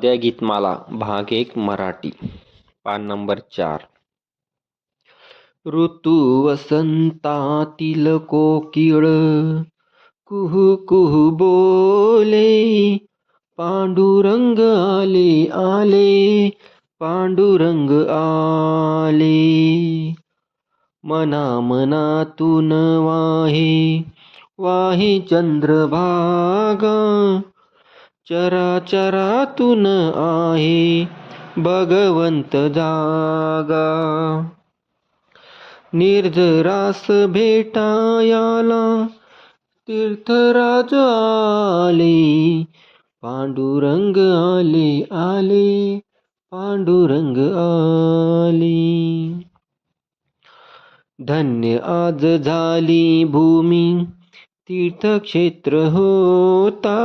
द्या गीतमाला भाग एक मराठी. पान नंबर चार. ऋतू वसंतातील कोकिळ कुहू कुहू बोले पांडुरंग आले आले पांडुरंग आले. मना मनातून वाहे वाहे चंद्रभागा चराचरातून आहे भगवंत जागा. निर्जरास भेटायाला तीर्थराज आले पांडुरंग आले आले पांडुरंग आले. धन्य आज झाली भूमी तीर्थक्षेत्र होता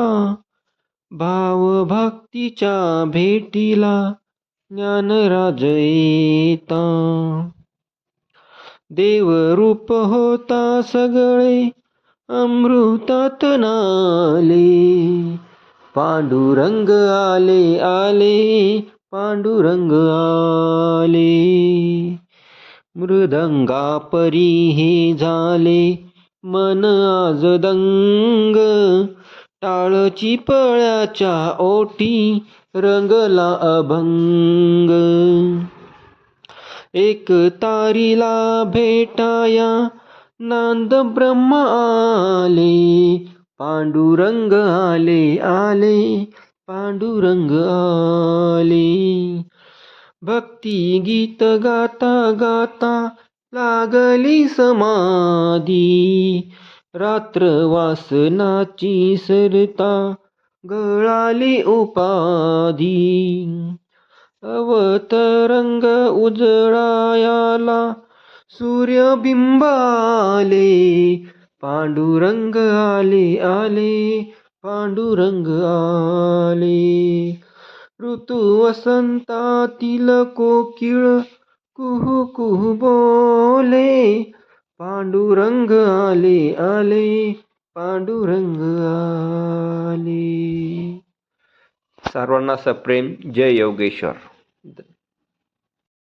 भाव भक्तीच्या भेटीला ज्ञानराज येता देवरूप होता सगळे अमृतात नाले. पांडुरंग आले आले पांडुरंग आले. मृदंगा परी हे झाले मन आज दंग. टाळची पळ्याच्या ओठी रंगला अभंग. एक तारीला भेटाया नांद ब्रह्म आले पांडुरंग आले आले पांडुरंग आले. भक्ती गीत गाता गाता लागली समाधी. रात्र वासनाची सरता गळाली उपाधी. अवतरंग उजळायाला सूर्यबिंबाले पांडुरंग आले आले पांडुरंग आले. ऋतू वसंतातील कोकिळ कुहू कुहू बोले पांडुरंग आले आले पांडुरंग आले. सर्वांना सप्रेम. जय योगेश्वर.